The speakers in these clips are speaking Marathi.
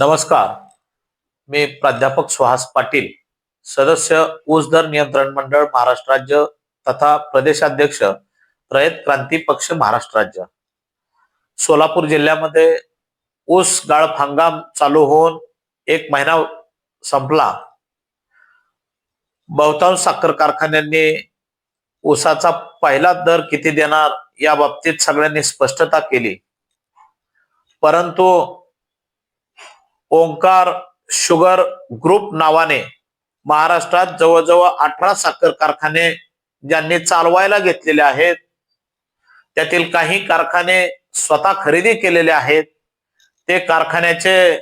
नमस्कार. मी प्राध्यापक सुहास पाटील सदस्य ऊस दर नियंत्रण मंडळ महाराष्ट्र राज्य तथा प्रदेशाध्यक्ष रयत क्रांती पक्ष महाराष्ट्र राज्य. सोलापूर जिल्ह्यामध्ये ऊस गाळप हंगाम चालू होऊन एक महिना संपला. बहुतांश साखर कारखान्यांनी ऊसाचा पहिला दर किती देणार या बाबतीत सगळ्यांनी स्पष्टता केली. परंतु ओंकार शुगर ग्रुप नावाने महाराष्ट्रात जवळजवळ अठरा साखर कारखाने ज्यांनी चालवायला घेतलेले आहेत. त्यातील काही कारखाने स्वतः खरेदी केलेले आहेत. ते कारखान्याचे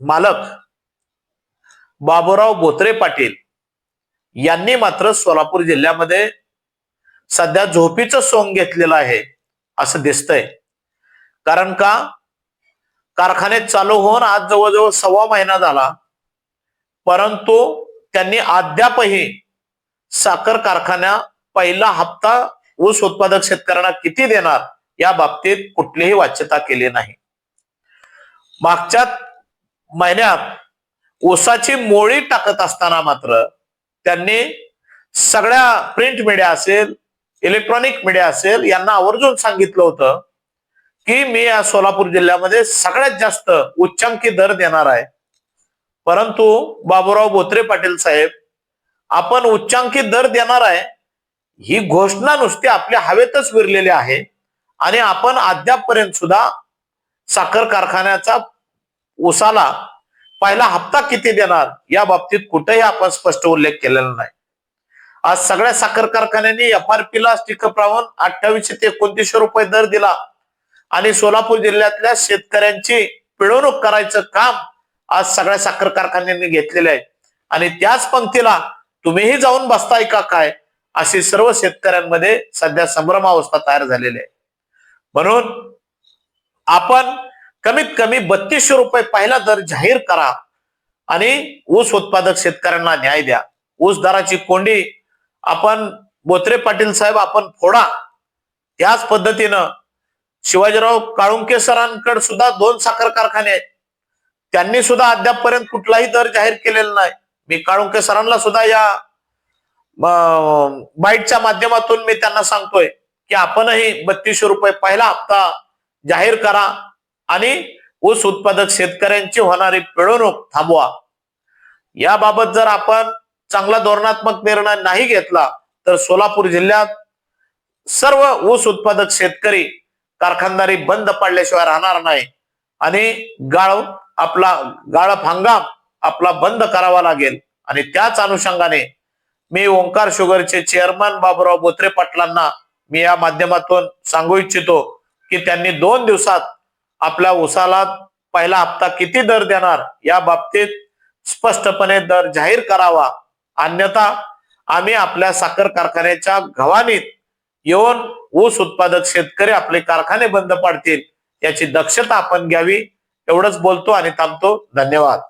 मालक बाबूराव बोत्रे पाटील यांनी मात्र सोलापूर जिल्ह्यामध्ये सध्या झोपीचं सोंग घेतलेलं आहे असं दिसतंय. कारण का? कारखाने चालू होऊन आज जवळजवळ सव्वा महिना झाला. परंतु त्यांनी अद्यापही साखर कारखाना पहिला हप्ता ऊस उत्पादक शेतकऱ्यांना किती देणार या बाबतीत कुठलीही वाच्यता केली नाही. मागच्या महिन्यात ऊसाची मोळी टाकत असताना मात्र त्यांनी सगळ्या प्रिंट मीडिया असेल इलेक्ट्रॉनिक मीडिया असेल यांना आवर्जून सांगितलं होतं की मी या सोलापूर जिल्ह्यामध्ये सगळ्यात जास्त उच्चांकी दर देणार आहे. परंतु बाबूराव बोत्रे पाटील साहेब आपण उच्चांकी दर देणार आहे ही घोषणा नुसती आपल्या हवेतच विरलेली आहे आणि आपण अद्यापपर्यंत सुद्धा साखर कारखान्याचा उसाला पहिला हप्ता किती देणार या बाबतीत कुठेही आपण स्पष्ट उल्लेख केलेला नाही. आज सगळ्या साखर कारखान्यांनी एफ आर पी ला स्टिकअप अठ्ठावीसशे ते एकोणतीसशे रुपये दर दिला. आणि सोलापूर जिल्ह्यातल्या शेतकऱ्यांची पिळवणूक करायचं काम आज सगळ्या साखर कारखान्यांनी घेतलेलं आहे. आणि त्याच पंक्तीला तुम्हीही जाऊन बसताय का काय अशी सर्व शेतकऱ्यांमध्ये सध्या संभ्रमावस्था तयार झालेली आहे. म्हणून आपण कमीत कमी बत्तीसशे रुपये पहिला दर जाहीर करा आणि ऊस उत्पादक शेतकऱ्यांना न्याय द्या. ऊस दराची कोंडी आपण बोत्रे पाटील साहेब आपण फोडा. त्याच पद्धतीनं शिवाजीराव काळुंके सरांकडे सुद्धा दोन साखर कारखाने आहेत. त्यांनी सुद्धा अद्यापपर्यंत कुठलाही दर जाहीर केलेला नाही. मी काळुंके सरांना सुद्धा या बाईटच्या माध्यमातून मी त्यांना सांगतोय की आपणही बत्तीसशे रुपये पहिला हप्ता जाहीर करा आणि ऊस उत्पादक शेतकऱ्यांची होणारी पिळवणूक थांबवा. याबाबत जर आपण चांगला धोरणात्मक निर्णय नाही घेतला तर सोलापूर जिल्ह्यात सर्व ऊस उत्पादक शेतकरी कारखानदारी बंद पडल्याशिवाय राहणार नाही. आणि गाळ आपला गाळप हंगाम आपला बंद करावा लागेल. आणि त्याच अनुषंगाने मी ओंकार शुगरचे चेअरमन बाबूराव बोत्रे पाटलांना मी या माध्यमातून सांगू इच्छितो की त्यांनी दोन दिवसात आपल्या उसाला पहिला हप्ता किती दर देणार या बाबतीत स्पष्टपणे दर जाहीर करावा. अन्यथा आम्ही आपल्या साखर कारखान्याच्या घवानीत येऊन ऊस उत्पादक शेतकरी आपले कारखाने बंद पाडतील याची दक्षता आपण घ्यावी एवढंच बोलतो आणि थांबतो. धन्यवाद.